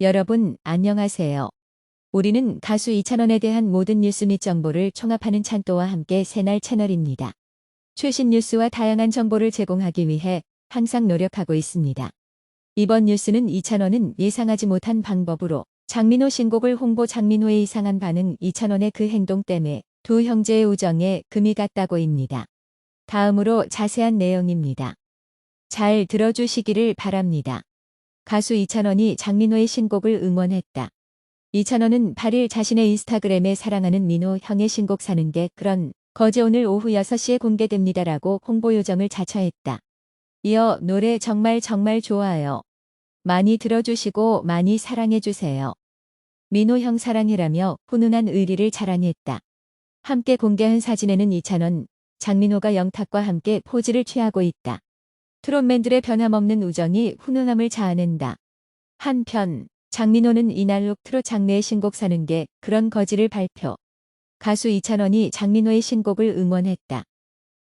여러분, 안녕하세요. 우리는 가수 이찬원에 대한 모든 뉴스 및 정보를 총합하는 찬또와 함께 새날 채널입니다. 최신 뉴스와 다양한 정보를 제공하기 위해 항상 노력하고 있습니다. 이번 뉴스는 이찬원은 예상하지 못한 방법으로 장민호 신곡을 홍보 장민호의 이상한 반응 이찬원의 그 행동 때문에 두 형제의 우정에 금이 갔다고입니다. 다음으로 자세한 내용입니다. 잘 들어주시기를 바랍니다. 가수 이찬원이 장민호의 신곡을 응원했다. 이찬원은 8일 자신의 인스타그램에 사랑하는 민호 형의 신곡 사는 게 그런 거제 오늘 오후 6시에 공개됩니다라고 홍보 요정을 자처했다. 이어 노래 정말 정말 좋아요. 많이 들어주시고 많이 사랑해주세요. 민호 형 사랑해라며 훈훈한 의리를 자랑했다. 함께 공개한 사진에는 이찬원, 장민호가 영탁과 함께 포즈를 취하고 있다. 트롯맨들의 변함없는 우정이 훈훈함을 자아낸다. 한편 장민호는 이날록 트롯 장르의 신곡 사는 게 그런 거지를 발표. 가수 이찬원이 장민호의 신곡을 응원했다.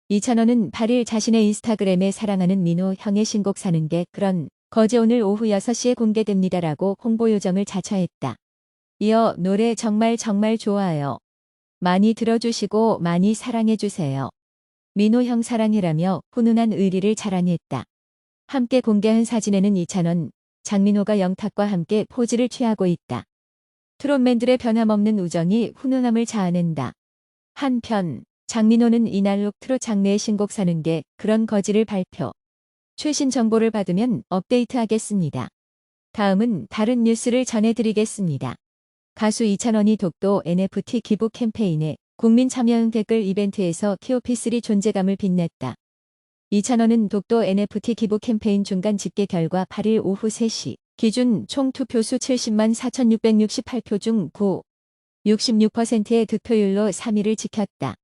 이찬원은 8일 자신의 인스타그램에 사랑하는 민호 형의 신곡 사는 게 그런 거제 오늘 오후 6시에 공개됩니다라고 홍보 요정을 자처했다. 이어 노래 정말 정말 좋아요. 많이 들어주시고 많이 사랑해주세요. 민호 형 사랑해라며 훈훈한 의리를 자랑했다. 함께 공개한 사진에는 이찬원, 장민호가 영탁과 함께 포즈를 취하고 있다. 트롯맨들의 변함없는 우정이 훈훈함을 자아낸다. 한편 장민호는 이날 록 트롯 장르의 신곡 사는 게 그런 거지를 발표. 최신 정보를 받으면 업데이트하겠습니다. 다음은 다른 뉴스를 전해드리겠습니다. 가수 이찬원이 독도 NFT 기부 캠페인에 국민 참여형 댓글 이벤트에서 키오피3 존재감을 빛냈다. 이찬원은 독도 NFT 기부 캠페인 중간 집계 결과 8일 오후 3시 기준 총 투표수 70만 4,668표 중 9, 66%의 득표율로 3위를 지켰다.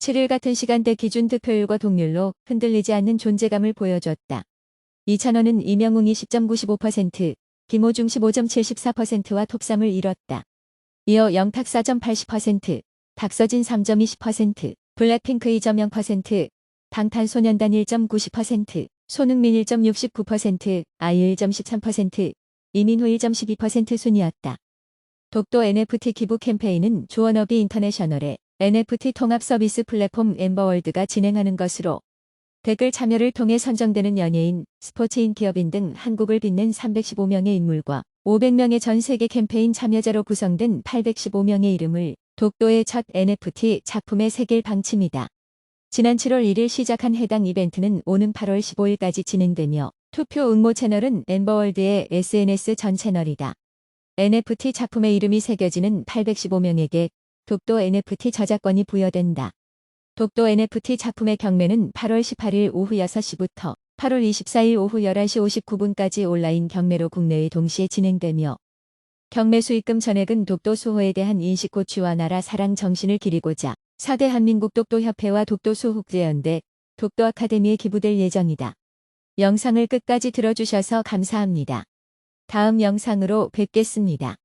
7일 같은 시간대 기준 득표율과 동률로 흔들리지 않는 존재감을 보여줬다. 이찬원은 이명웅이 10.95%, 김호중 15.74%와 톱삼을 이뤘다. 이어 영탁 4.80%, 박서진 3.20%, 블랙핑크 2.0%, 방탄소년단 1.90%, 손흥민 1.69%, 아이 1.13%, 이민호 1.12% 순이었다. 독도 NFT 기부 캠페인은 조원업이 인터내셔널의 NFT 통합 서비스 플랫폼 엠버월드가 진행하는 것으로 댓글 참여를 통해 선정되는 연예인, 스포츠인, 기업인 등 한국을 빛낸 315명의 인물과 500명의 전 세계 캠페인 참여자로 구성된 815명의 이름을 독도의 첫 NFT 작품에 새길 방침이다. 지난 7월 1일 시작한 해당 이벤트는 오는 8월 15일까지 진행되며 투표 응모 채널은 엠버월드의 SNS 전 채널이다. NFT 작품의 이름이 새겨지는 815명에게 독도 NFT 저작권이 부여된다. 독도 NFT 작품의 경매는 8월 18일 오후 6시부터 8월 24일 오후 11시 59분까지 온라인 경매로 국내에 동시에 진행되며 경매 수익금 전액은 독도 수호에 대한 인식 고취와 나라 사랑 정신을 기리고자 4대 한민국 독도협회와 독도수호국제연대 독도 아카데미에 기부될 예정이다. 영상을 끝까지 들어주셔서 감사합니다. 다음 영상으로 뵙겠습니다.